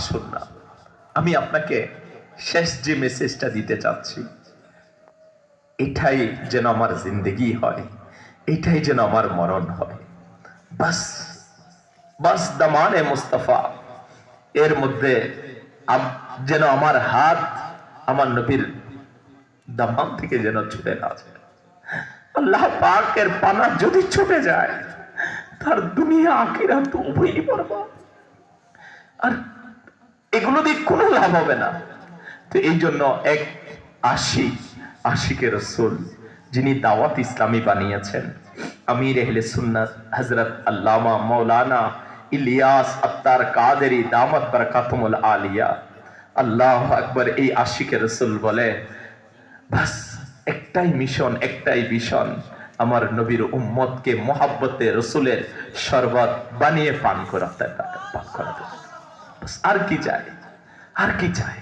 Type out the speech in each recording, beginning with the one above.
আসুন না। আমি আপনাকে শেষ যে মেসেজটা দিতে চাচ্ছি, এটাই যেন আমার জিন্দগি হয়, এটাই যেন আমার মরণ হয়। বাস বাস দামানে মুস্তাফা। এর মধ্যে যেন আমার হাত আমার নবীর দামান থেকে যেন ছুটে না যায়। আল্লাহ পাকের পানা যদি ছুটে যায়, তার দুনিয়া আকিরা তো উভয়ই বরবাদ আর এগুলো দিয়ে কোনো লাভ হবে না। তো এই জন্য এক আশিক আশিকের রসুল যিনি দাওয়াত ইসলামী বানিয়েছেন, আমির এহলে সুন্নাত হজরত আল্লামা মৌলানা ইলিয়াস আত্তার কাদেরি দামত বরকাতুমুল আলিয়া। আল্লাহ আকবর, এই আশিকের রসুল বলে, বাস, একটাই মিশন, একটাই ভিশন আমার নবীর উম্মতকে, মোহাব্বতে, রসুলের শরবত বানিয়ে পান করাতে আর কি চাই? আর কি চাই?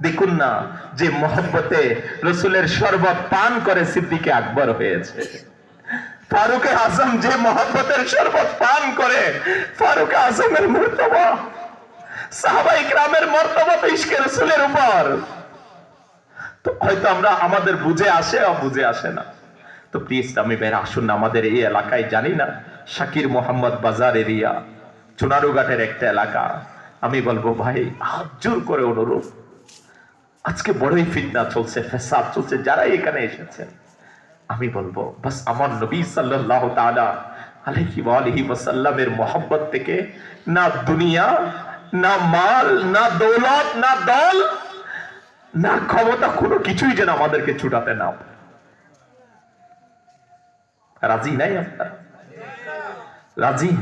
দেখুন না, যে মোহব্বতে, রসুলের শরবত পান করে সিদ্দিকে আকবর হয়েছে। ফারুক আজম যে মোহব্বতের শরবত পান করে, ফারুক আজমের মর্তবা। সাহাবাই গ্রামের মর্তবা তো ইশকে রসুলের উপর। তো হয়তো আমরা আমাদের বুঝে আসে আর বুঝে আসে না। তো প্লিজ আমি বের আসুন না, আমাদের এই এলাকায় জানি না, শাকির মোহাম্মদ বাজার এরিয়া, চুনারুঘাটের একটা এলাকা। আমি বলব, ভাই, হাত জোর করে অনুরোধ। আজকে বড়ই ফিতনা চলছে ফেসাদ চলছে, যারাই এখানে এসেছেন। আমি বলব, বাস আমার নবী সাল্লাল্লাহু তাআলা আলাইহি ওয়া আলিহি ওয়াসাল্লামের মোহাব্বত থেকে না দুনিয়া, না মাল, না দৌলত, না দল, না ক্ষমতা, কোনো কিছুই যেন আমাদেরকে ছুটাতে না রাজি নাই আপনার? রাজি?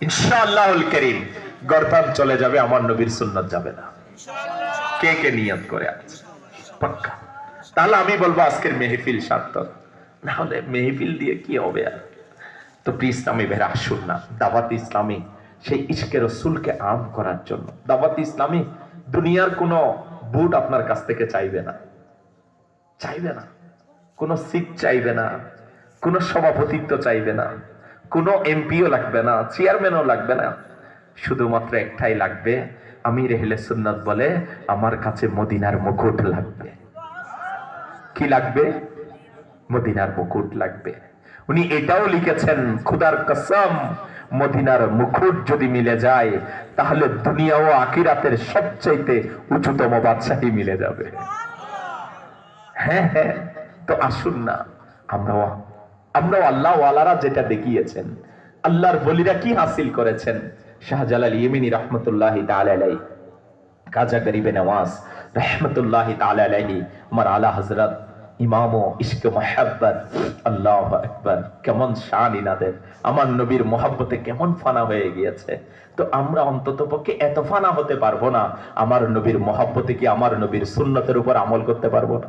ইনশাআল্লাহুল করিম গর্দান চলে যাবে, আমার নবীর সুন্নাত যাবে না। কে কে নিয়ত করে আছে? পাক্কা। তাহলে আমি বলব আজকের মেহফিল সার্থক। না হলে মেহফিল দিয়ে কি হবে আর? তো প্লিজ আমি ভেরা আসুন না। দাওয়াত ইসলামী, সেই ইশকের রসুলকে আম করার জন্য। দাওয়াত ইসলামী, দুনিয়ার কোনো বুট আপনার কাছ থেকে চাইবে না। চাইবে না। কোনো সিট চাইবে না। কোনো সভাপতিত্ব চাইবে না। কোনো এমপিও লাগবে না। চেয়ারম্যানও লাগবে না। শুধুমাত্র একটাই লাগবে আমি রেহলে সুন্নাত বলে, আমার কাছে মদিনার মুকুট লাগবে। কি লাগবে? মদিনার মুকুট লাগবে। উনি এটাও লিখেছেন, খুদার কসম, মদিনার মুকুট যদি মিলে যায়, তাহলে দুনিয়া ও আকিরাতের সবচাইতে উঁচুতম বাদশাহী মিলে যাবে। হ্যাঁ হ্যাঁ তো আসুন না। আমরাও আমরাও আল্লাহ ওয়ালারা যেটা দেখিয়েছেন, আল্লাহর বলিরা কি হাসিল করেছেন? শাহজালাল ইয়েমিনী রহমতুল্লাহ তালাই কাজা গরিবে নওয়াজ রহমতুল্লাহ তালাহি আমার আলা হজরত ইমাম ইস্ক মহাব্বত, আল্লাহ আকবর, কেমন শান ইনাদের। আমার নবীর মহাব্বতে কেমন ফানা হয়ে গিয়েছে। তো আমরা অন্তত পক্ষে এত ফানা হতে পারব না, আমার নবীর মহাব্বতে কি আমার নবীর সুন্নতের উপর আমল করতে পারব না?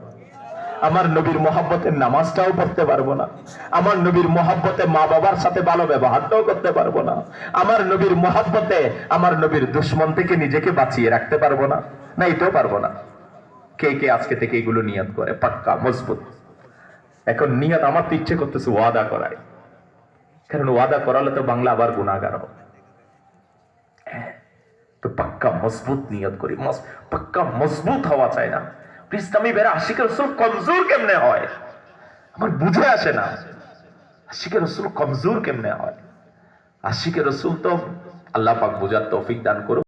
আমার নবীর মহাব্বতের নামাজটাও পড়তে পারব না। আমার নবীর মহাব্বতে মা বাবার সাথে ভালো ব্যবহারটাও করতে পারব না। আমার নবীর মহাব্বতে আমার নবীর দুশ্মন থেকে নিজেকে বাঁচিয়ে রাখতে পারব না না এটাও পারব না। কে কে আজকে থেকে এগুলো নিয়ত করে? পাক্কা মজবুত। এখন নিয়ত আমার তো ইচ্ছে করতেছে ওয়াদা করায় কারণ ওয়াদা করালে তো বাংলা আবার গুণাগার হবে। হ্যাঁ, তো পাক্কা মজবুত নিয়ত করি। পাক্কা মজবুত হওয়া চাই না। ইসলামী বেরা আশিকের রসুল কমজোর কেমনে হয়? আমার বুঝে আসে না। আশিকের রসুল কমজোর কেমনে হয়? আশিকের রসুল তো আল্লাহ পাক বুঝার তৌফিক দান করুক।